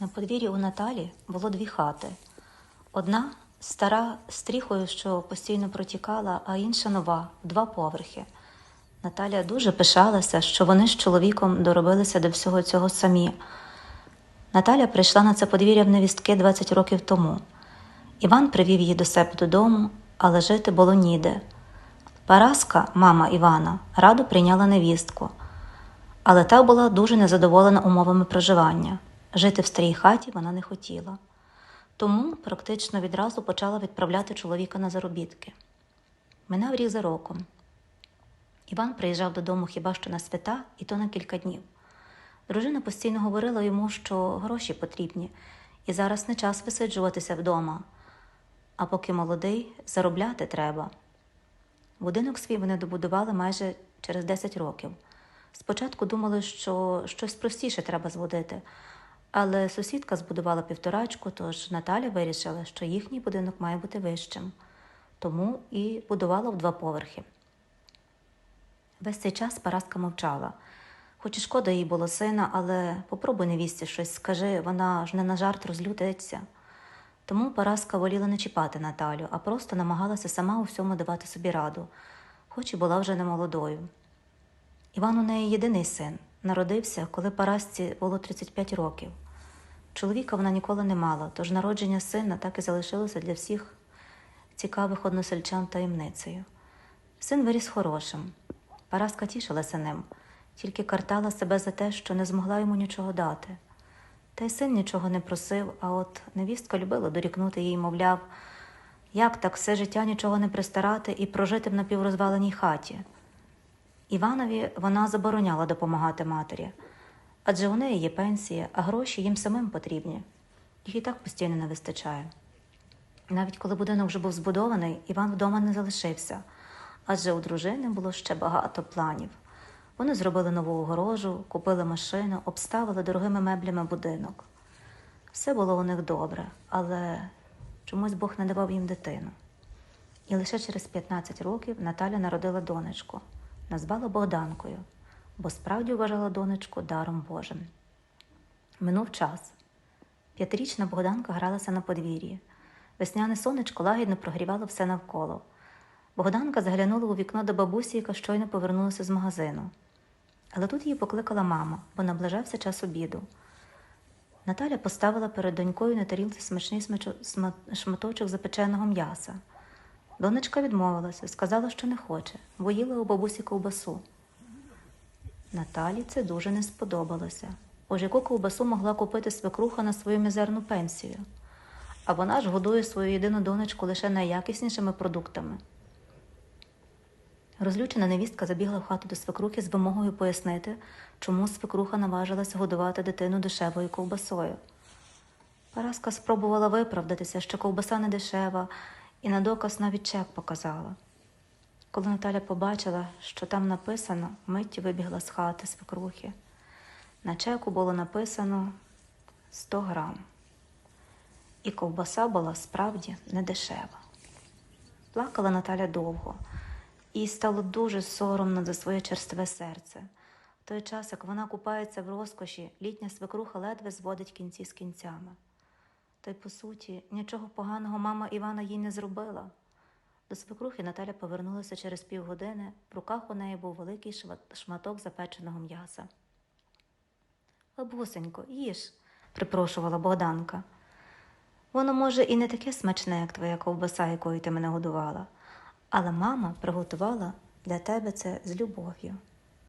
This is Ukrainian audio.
На подвір'ї у Наталі було дві хати. Одна стара стріхою, що постійно протікала, а інша нова, два поверхи. Наталя дуже пишалася, що вони з чоловіком доробилися до всього цього самі. Наталя прийшла на це подвір'я в невістки 20 років тому. Іван привів її до себе додому, але жити було ніде. Параска, мама Івана, радо прийняла невістку, але та була дуже незадоволена умовами проживання. Жити в старій хаті вона не хотіла. Тому практично відразу почала відправляти чоловіка на заробітки. Минав рік за роком. Іван приїжджав додому хіба що на свята, і то на кілька днів. Дружина постійно говорила йому, що гроші потрібні, і зараз не час висиджуватися вдома. А поки молодий, заробляти треба. Будинок свій вони добудували майже через 10 років. Спочатку думали, що щось простіше треба зводити, але сусідка збудувала півторачку, тож Наталя вирішила, що їхній будинок має бути вищим, тому і будувала в два поверхи. Весь цей час Параска мовчала. Хоч і шкода їй було сина, але попробуй невісті щось скажи, вона ж не на жарт розлютиться. Тому Параска воліла не чіпати Наталю, а просто намагалася сама у всьому давати собі раду, хоч і була вже не молодою. Іван у неї єдиний син, народився, коли Парасці було 35 років. Чоловіка вона ніколи не мала, тож народження сина так і залишилося для всіх цікавих односельчан таємницею. Син виріс хорошим. Параска тішилася ним, тільки картала себе за те, що не змогла йому нічого дати. Та й син нічого не просив, а от невістка любила дорікнути їй, мовляв, як так все життя нічого не пристарати і прожити в напіврозваленій хаті. Іванові вона забороняла допомагати матері, адже у неї є пенсія, а гроші їм самим потрібні. Їх і так постійно не вистачає. Навіть коли будинок вже був збудований, Іван вдома не залишився, адже у дружини було ще багато планів. Вони зробили нову огорожу, купили машину, обставили дорогими меблями будинок. Все було у них добре, але чомусь Бог не давав їм дитину. І лише через 15 років Наталя народила донечку, назвала Богданкою, бо справді вважала донечку даром Божим. Минув час. П'ятирічна Богданка гралася на подвір'ї. Весняне сонечко лагідно прогрівало все навколо. Богданка заглянула у вікно до бабусі, яка щойно повернулася з магазину. Але тут її покликала мама, бо наближався час обіду. Наталя поставила перед донькою на тарілці смачний шматочок запеченого м'яса. Донечка відмовилася, сказала, що не хоче, бо їла у бабусі ковбасу. Наталі це дуже не сподобалося. Ож яку ковбасу могла купити свекруха на свою мізерну пенсію? А вона ж годує свою єдину донечку лише найякіснішими продуктами. Розлючена невістка забігла в хату до свекрухи з вимогою пояснити, чому свекруха наважилася годувати дитину дешевою ковбасою. Параска спробувала виправдатися, що ковбаса не дешева, і на доказ навіть чек показала. Коли Наталя побачила, що там написано, миттю вибігла з хати свекрухи. На чеку було написано 100 грам. І ковбаса була справді не дешева. Плакала Наталя довго, їй стало дуже соромно за своє черстве серце. В той час, як вона купається в розкоші, літня свекруха ледве зводить кінці з кінцями. Та й, по суті, нічого поганого мама Івана їй не зробила. До свекрухи Наталя повернулася через півгодини, в руках у неї був великий шматок запеченого м'яса. Бабусенько, їж, припрошувала Богданка. Воно, може, і не таке смачне, як твоя ковбаса, якою ти мене годувала, але мама приготувала для тебе це з любов'ю.